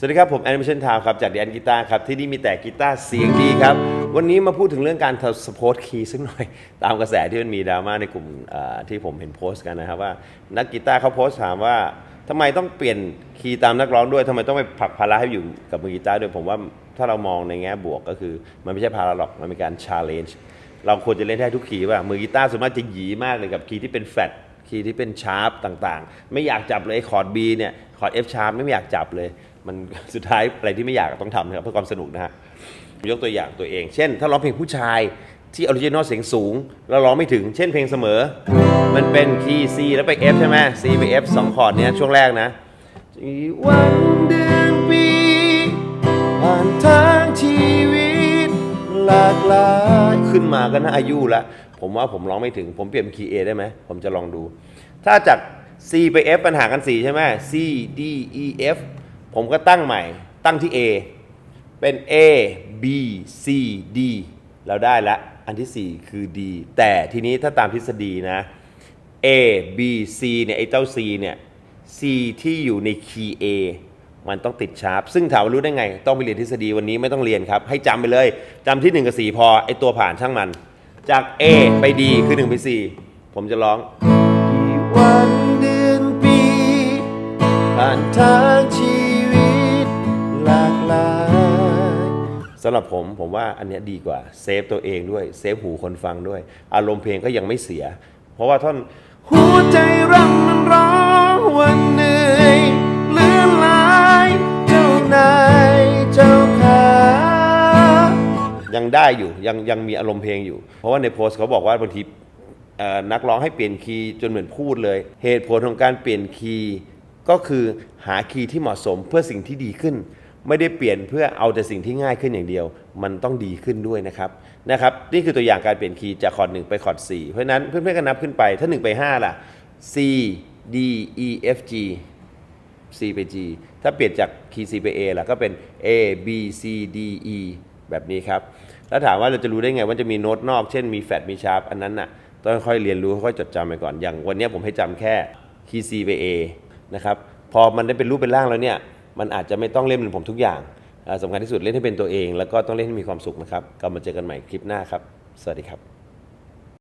สวัสดีครับ ผมแอนิเมชันทาวครับ จากดีแอนกีตาร์ครับ ที่นี่มีแต่กีตาร์เสียงดีครับ วันนี้มาพูดถึงเรื่องการสปอร์ตคีย์สักหน่อย ตามกระแสที่มันมีดราม่าในกลุ่มที่ผมเห็นโพสต์กันนะครับว่า นักกีตาร์เขาโพสต์ถามว่าทำไมต้องเปลี่ยนคีย์ตามนักร้องด้วยทำไมต้องไปผลักภาระให้อยู่กับมือกีตาร์ด้วยผมว่าถ้าเรามองในแง่บวกก็คือ มันไม่ใช่ภาระหรอกมันเป็นการชาร์เลนจ์เราควรจะเล่นได้ทุกคีย์ว่ามือกีตาร์ส่วนมากจะหยีมากเลยกับคีย์ที่เป็นแฟลต คีย์ที่เป็นชาร์ปต่างๆ ไม่อยากจับเลยคอร์ด B เนี่ยคอร์ด F ชาร์ปไม่อยากจับเลย มันสุดท้ายอะไรที่ไม่อยากต้องทำนะครับเพื่อความสนุกนะฮะยกตัวอย่างตัวเอง เช่น ถ้าร้องเพลงผู้ชายที่ออริจินอลเสียงสูง แล้วร้องไม่ถึง เช่นเพลงเสมอ มันเป็นคีย์ C แล้วไป F ใช่ไหม C ไป F สองคอร์ดเนี้ยช่วงแรกนะวันเดือน หลากหลายขึ้นมาก็น่าอายุแล้วผมว่าผมร้องไม่ถึง ผมเปลี่ยนเป็นคีย์ A ได้ไหม ผมจะลองดู ถ้าจาก C ไป F ปัญหากัน 4 ใช่ไหม C D E F ผมก็ตั้งใหม่ ตั้งที่ A เป็น A B C D เราได้ละ อันที่ 4 คือ D แต่ทีนี้ถ้าตามทฤษฎีนะ A B C เนี่ยไอ้เจ้า C เนี่ย C ที่อยู่ในคีย์ A มันต้องติดชาร์ปซึ่งถามว่ารู้ได้ไง ต้องไปเรียนทฤษฎีวันนี้ไม่ต้องเรียนครับ ให้จำไปเลยจำที่ 1 กับ 4 พอ ไอ้ตัวผ่านช่างมัน จาก A ไป D คือ 1 ไป 4 ผมจะร้องกี่วันเดือนปีผ่านทางชีวิตหลากหลายสำหรับผมผมว่าอันเนี้ยดีกว่าเซฟตัวเองด้วยเซฟหูคนฟังด้วย อารมณ์เพลงก็ยังไม่เสีย เพราะว่าท่อนหัวใจรังมันร้องวันเหนื่อย ยังได้อยู่ยังยังมีอารมณ์เพลงอยู่ เพราะว่าในโพสต์เขาบอกว่าบางทีนักร้องให้เปลี่ยนคีย์จนเหมือนพูดเลย เหตุผลของการเปลี่ยนคีย์ก็คือหาคีย์ที่เหมาะสมเพื่อสิ่งที่ดีขึ้น ไม่ได้เปลี่ยนเพื่อเอาแต่สิ่งที่ง่ายขึ้นอย่างเดียว มันต้องดีขึ้นด้วยนะครับนะครับนี่คือตัวอย่างการเปลี่ยนคีย์จากคอร์ดหนึ่งไปคอร์ดสี่เพราะฉะนั้นเพื่อนๆก็นับขึ้นไปถ้า 1 ไป 5 ล่ะ C D E F G C ไป G ถ้าเปลี่ยนจากคีย์ C ไป A ล่ะก็เป็น A B C D E แบบนี้ครับ แล้วถามว่าเราจะรู้ได้ไงว่าจะมีโน้ตนอก เช่นมีแฟดมีชาร์ปอันนั้นน่ะต้องค่อยเรียนรู้ค่อยจดจำไปก่อน อย่างวันนี้ผมให้จำแค่คีย์ C ไป A นะครับ พอมันได้เป็นรูปเป็นร่างแล้วเนี่ย มันอาจจะไม่ต้องเล่นเหมือนผมทุกอย่างสำคัญที่สุดเล่นให้เป็นตัวเอง แล้วก็ต้องเล่นให้มีความสุขนะครับกลับมาเจอกันใหม่คลิปหน้าครับ สวัสดีครับ